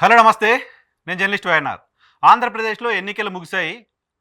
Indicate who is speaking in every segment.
Speaker 1: Hello నమస్తే. నేను journalist YNR. ఆంధ్రప్రదేశ్లో ఎన్నికలు ముగిశాయి.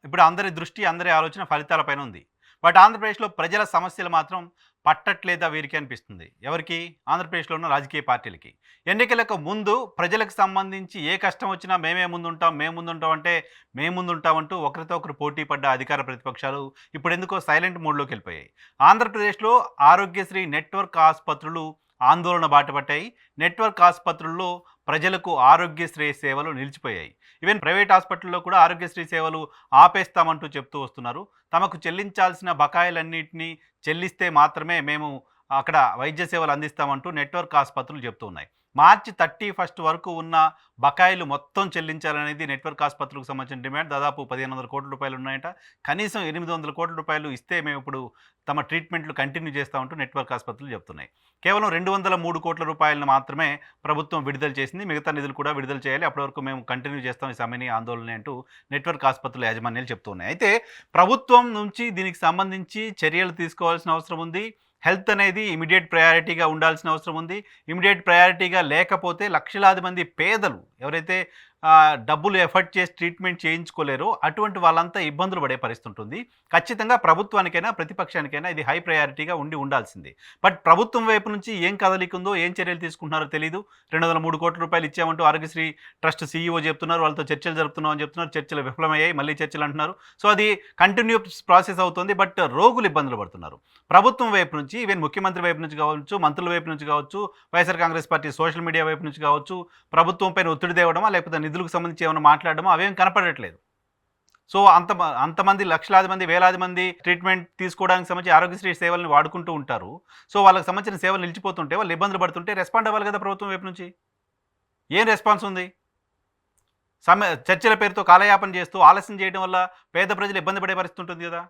Speaker 1: ఇప్పుడు అందరి దృష్టి అందరి ఆలోచన ఫలితాలపైన ఉంది. బట్ ఆంధ్రప్రదేశ్లో ప్రజల సమస్యలు మాత్రం పట్టట్లేదా వీరికి అనిపిస్తుంది? ఎవరికి? ఆంధ్రప్రదేశ్లో ఉన్న రాజకీయ పార్టీలకి. ఎన్నికలకు ముందు ప్రజలకు సంబంధించి ఏ కష్టం వచ్చినా మేమే ముందుంటాం మేము ముందుంటాం అంటే మేము ముందుంటామంటూ ఒకరితో ఒకరు పోటీ పడ్డ అధికార ప్రతిపక్షాలు ఇప్పుడు ఎందుకో సైలెంట్ మోడ్లోకి వెళ్ళిపోయాయి. ఆంధ్రప్రదేశ్లో ఆరోగ్యశ్రీ నెట్వర్క్ ఆసుపత్రులు ఆందోళన బాటపట్టాయి నెట్వర్క్ ఆసుపత్రుల్లో ప్రజలకు ఆరోగ్యశ్రీ సేవలు నిలిచిపోయాయి. ఈవెన్ ప్రైవేట్ హాస్పిటల్లో కూడా ఆరోగ్యశ్రీ సేవలు ఆపేస్తామంటూ చెప్తూ వస్తున్నారు. తమకు చెల్లించాల్సిన బకాయిలన్నింటినీ చెల్లిస్తే మాత్రమే మేము అక్కడ వైద్య సేవలు అందిస్తామంటూ నెట్వర్క్ ఆసుపత్రులు చెప్తూ ఉన్నాయి. మార్చి థర్టీ ఫస్ట్ వరకు ఉన్న బకాయిలు మొత్తం చెల్లించాలనేది నెట్వర్క్ ఆసుపత్రులకు సంబంధించిన డిమాండ్. దాదాపు పదిహేను వందల కోట్ల రూపాయలు ఉన్నాయట. కనీసం ఎనిమిది వందల కోట్ల రూపాయలు ఇస్తే మేము ఇప్పుడు తమ ట్రీట్మెంట్లు కంటిన్యూ చేస్తామంటూ నెట్వర్క్ ఆసుపత్రులు చెప్తున్నాయి. కేవలం రెండు వందల మూడు కోట్ల రూపాయలను మాత్రమే ప్రభుత్వం విడుదల చేసింది. మిగతా నిధులు కూడా విడుదల చేయాలి. అప్పటి వరకు మేము కంటిన్యూ చేస్తాం ఈ సమ్మెని ఆందోళన అంటూ నెట్వర్క్ ఆసుపత్రుల యాజమాన్యాలు చెప్తున్నాయి అయితే ప్రభుత్వం నుంచి దీనికి సంబంధించి చర్యలు తీసుకోవాల్సిన అవసరం ఉంది. హెల్త్ అనేది ఇమీడియట్ ప్రయారిటీగా ఉండాల్సిన అవసరం ఉంది. ఇమీడియట్ ప్రయారిటీగా లేకపోతే లక్షలాది మంది పేదలు ఎవరైతే డబ్బులు ఎఫర్ట్ చేసి ట్రీట్మెంట్ చేయించుకోలేరు. అటువంటి వాళ్ళంతా ఇబ్బందులు పడే పరిస్థితి ఉంటుంది. ఖచ్చితంగా ప్రభుత్వానికైనా ప్రతిపక్షానికైనా ఇది హై ప్రయారిటీగా ఉండి ఉండాల్సింది. బట్ ప్రభుత్వం వైపు నుంచి ఏం కదలికుందో ఏం చర్యలు తీసుకుంటున్నారో తెలియదు రెండు వందల మూడు కోట్ల రూపాయలు ఇచ్చామంటూ ఆరోగ్యశ్రీ ట్రస్ట్ సీఈఓ చెప్తున్నారు. వాళ్ళతో చర్చలు జరుపుతున్నాం అని చెప్తున్నారు. చర్చలు విఫలమయ్యాయి. మళ్ళీ చర్చలు అంటున్నారు. సో అది కంటిన్యూస్ ప్రాసెస్ అవుతుంది. బట్ రోగులు ఇబ్బందులు పడుతున్నారు. ప్రభుత్వం వైపు నుంచి ఈవెన్ ముఖ్యమంత్రి వైపు నుంచి కావచ్చు మంత్రుల వైపు నుంచి కావచ్చు YSR Congress party social media వైపు నుంచి కావచ్చు ప్రభుత్వం పైన ఒత్తిడి తేవడమా లేకపోతే నిధులకు సంబంధించి ఏమైనా మాట్లాడడమో అవేం కనపడట్లేదు. సో అంత అంతమంది లక్షలాది మంది వేలాది మంది ట్రీట్మెంట్ తీసుకోవడానికి సంబంధించి ఆరోగ్యశ్రీ సేవలను వాడుకుంటూ ఉంటారు. సో వాళ్ళకి సంబంధించిన సేవలు నిలిచిపోతుంటే వాళ్ళు ఇబ్బందులు పడుతుంటే రెస్పాండ్ అవ్వాలి కదా ప్రభుత్వం వైపు నుంచి. ఏం రెస్పాన్స్ ఉంది? సమ్మె చర్చల పేరుతో కాలయాపన చేస్తూ ఆలస్యం చేయడం వల్ల పేద ప్రజలు ఇబ్బంది పడే పరిస్థితి ఉంటుంది కదా.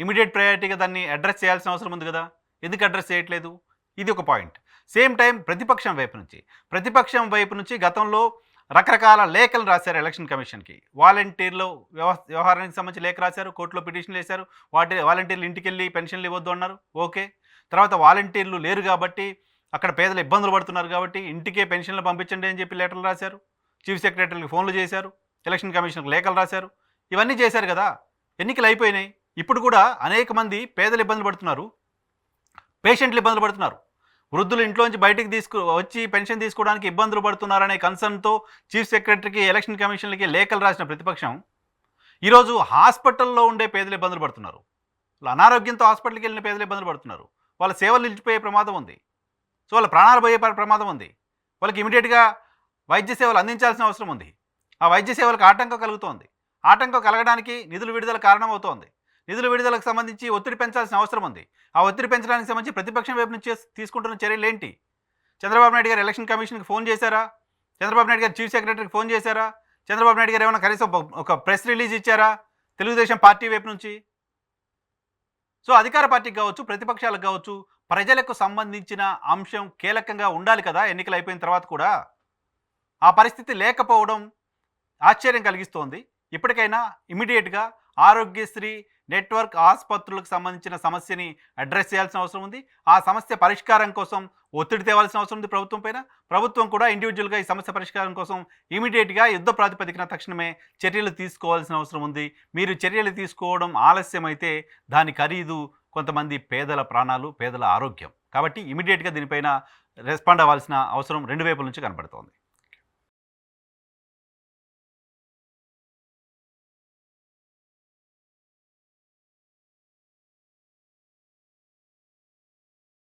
Speaker 1: ఇమీడియట్ ప్రయారిటీగా దాన్ని అడ్రస్ చేయాల్సిన అవసరం ఉంది కదా. ఎందుకు అడ్రస్ చేయట్లేదు? ఇది ఒక పాయింట్. సేమ్ టైం ప్రతిపక్షం వైపు నుంచి. ప్రతిపక్షం వైపు నుంచి గతంలో రకరకాల లేఖలు రాశారు ఎలక్షన్ కమిషన్కి. వాలంటీర్లు వ్యవ వ్యవహారానికి సంబంధించి లేఖ రాశారు కోర్టులో పిటిషన్లు వేశారు వాటి వాలంటీర్లు ఇంటికి వెళ్ళి పెన్షన్లు ఇవ్వద్దు అన్నారు ఓకే. తర్వాత వాలంటీర్లు లేరు కాబట్టి అక్కడ పేదలు ఇబ్బందులు పడుతున్నారు కాబట్టి ఇంటికే పెన్షన్లు పంపించండి అని చెప్పి లెటర్లు రాశారు చీఫ్ సెక్రటరీకి ఫోన్లు చేశారు ఎలక్షన్ కమిషన్కి లేఖలు రాశారు ఇవన్నీ చేశారు కదా ఎన్నికలు అయిపోయినాయి. ఇప్పుడు కూడా అనేక మంది పేదలు ఇబ్బందులు పడుతున్నారు పేషెంట్లు ఇబ్బందులు పడుతున్నారు. వృద్ధులు ఇంట్లోంచి బయటికి తీసుకు వచ్చి పెన్షన్ తీసుకోవడానికి ఇబ్బందులు పడుతున్నారనే కన్సర్న్తో చీఫ్ సెక్రటరీకి ఎలక్షన్ కమిషన్లకి లేఖలు రాసిన ప్రతిపక్షం ఈరోజు హాస్పిటల్లో ఉండే పేదలు ఇబ్బందులు పడుతున్నారు. వాళ్ళ అనారోగ్యంతో హాస్పిటల్కి వెళ్ళిన పేదలు ఇబ్బందులు పడుతున్నారు. వాళ్ళ సేవలు నిలిచిపోయే ప్రమాదం ఉంది. సో వాళ్ళ ప్రాణాలు పోయే ప్రమాదం ఉంది. వాళ్ళకి ఇమీడియట్గా వైద్య సేవలు అందించాల్సిన అవసరం ఉంది. ఆ వైద్య సేవలకు ఆటంకం కలుగుతోంది. ఆటంకం కలగడానికి నిధులు విడుదల కారణమవుతోంది. నిధుల విడుదలకు సంబంధించి ఒత్తిడి పెంచాల్సిన అవసరం ఉంది. ఆ ఒత్తిడి పెంచడానికి సంబంధించి ప్రతిపక్షం వైపు నుంచి తీసుకుంటున్న చర్యలు ఏంటి? చంద్రబాబు నాయుడు గారు ఎలక్షన్ కమిషన్కి ఫోన్ చేశారా? చంద్రబాబు నాయుడు గారు చీఫ్ సెక్రటరీకి ఫోన్ చేశారా? చంద్రబాబు నాయుడు గారు ఏమైనా కనీసం ఒక- ప్రెస్ రిలీజ్ ఇచ్చారా? తెలుగుదేశం పార్టీ వైపు నుంచి? సో అధికార పార్టీకి కావచ్చు ప్రతిపక్షాలకు కావచ్చు ప్రజలకు సంబంధించిన అంశం కీలకంగా ఉండాలి కదా ఎన్నికలు అయిపోయిన తర్వాత కూడా. ఆ పరిస్థితి లేకపోవడం ఆశ్చర్యం కలిగిస్తోంది. ఇప్పటికైనా ఇమీడియట్గా ఆరోగ్యశ్రీ నెట్వర్క్ ఆసుపత్రులకు సంబంధించిన సమస్యని అడ్రస్ చేయాల్సిన అవసరం ఉంది. ఆ సమస్య పరిష్కారం కోసం ఒత్తిడి తేవాల్సిన అవసరం ఉంది ప్రభుత్వం పైన. ప్రభుత్వం కూడా ఇండివిజువల్గా ఈ సమస్య పరిష్కారం కోసం ఇమీడియట్గా యుద్ధ ప్రాతిపదికన తక్షణమే చర్యలు తీసుకోవాల్సిన అవసరం ఉంది. మీరు చర్యలు తీసుకోవడం ఆలస్యమైతే దాని ఖరీదు కొంతమంది పేదల ప్రాణాలు పేదల ఆరోగ్యం. కాబట్టి ఇమీడియట్గా దీనిపైన రెస్పాండ్ అవ్వాల్సిన అవసరం రెండు వైపుల నుంచి కనబడుతోంది.